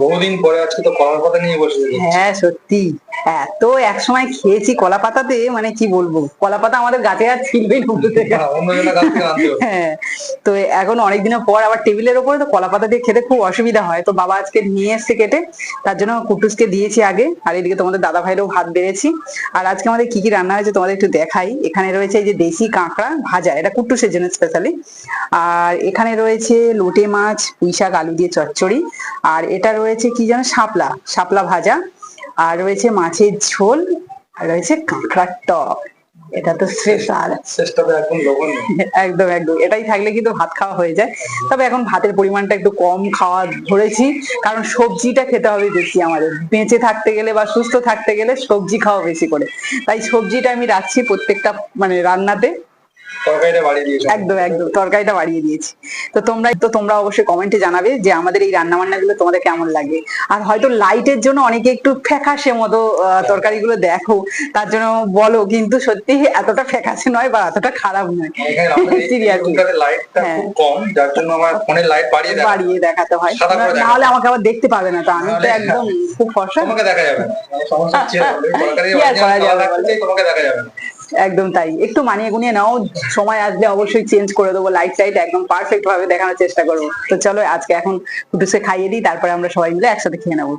বহুদিন পরে আজকে তো কলার পাতা নিয়ে বসে হ্যাঁ সত্যি। এত এক সময় খেয়েছি কলা পাতাতে মানে কি বলব? কলা পাতা আমাদের গাছে আর ছিলবেই উপর হতো। হ্যাঁ তো এখন অনেকদিনের পর আবার টেবিলের ওপরে তো কলা পাতা দিয়ে খেতে খুব অসুবিধা হয়। তো বাবা আজকে নিয়ে এসছে কেটে তার জন্য কুটুসকে দিয়েছি আগে আর এদিকে তোমাদের দাদা ভাইয়েরও ভাত বেড়েছি। আর আজকে আমাদের কি কি রান্না হয়েছে তোমাদের একটু দেখাই। এখানে রয়েছে এই যে দেশি কাঁকড়া ভাজা এটা কুটুসের জন্য স্পেশালি আর এখানে রয়েছে লোটে মাছ পুঁই শাক আলু দিয়ে চচ্চড়ি। আর এটা রয়েছে কি যেন? শাপলা শাপলা ভাজা। আর রয়েছে মাছের ঝোল আর রয়েছে কাঁকড়ার টক। এটা তো স্পেশাল একদম একদম। এটাই থাকলে কিন্তু ভাত খাওয়া হয়ে যায়। তবে এখন ভাতের পরিমাণটা একটু কম খাওয়া ধরেছি। কারণ সবজিটা খেতে হবে বেশি আমাদের। বেঁচে থাকতে গেলে বা সুস্থ থাকতে গেলে সবজি খাওয়া বেশি করে। তাই সবজিটা আমি রাখছি প্রত্যেকটা মানে রান্নাতে। একদম একদম তরকারিটা বাড়িয়ে দিয়েছি। তো তোমরা তো তোমরা অবশ্যই কমেন্টে জানাবে যে আমাদের এই রান্না বান্না গুলো তোমাদের কেমন লাগে। আর হয়তো লাইটের জন্য অনেকে একটু ফ্যাকাশে মতো আহ, তরকারিগুলো দেখো। তার জন্য বলো কিন্তু সত্যি এতটা ফ্যাকাশে নয় বা এতটা খারাপ নয়। Seriously। রুমটাতে লাইটটা হ্যাঁ। খুব কম যার জন্য আমার ফোনের লাইট বাড়িয়ে বাড়িয়ে দেখাতে হয়। নাহলে আমাকে আবার দেখতে পাবে না তো আমি তো একদম খুব ফর্সা। তোমাকে দেখা যাবে না। সমস্যা হচ্ছে তরকারি তোমাকে দেখা যাবে না। একদম তাই। একটু মানিয়ে গুনিয়ে নাও, সময় আসলে অবশ্যই চেঞ্জ করে দেবো লাইট টাইট একদম পারফেক্ট ভাবে দেখানোর চেষ্টা করব। তো চলো আজকে এখন কুটুসে খাইয়ে দিই, তারপরে আমরা সবাই মিলে একসাথে খেয়ে নেব।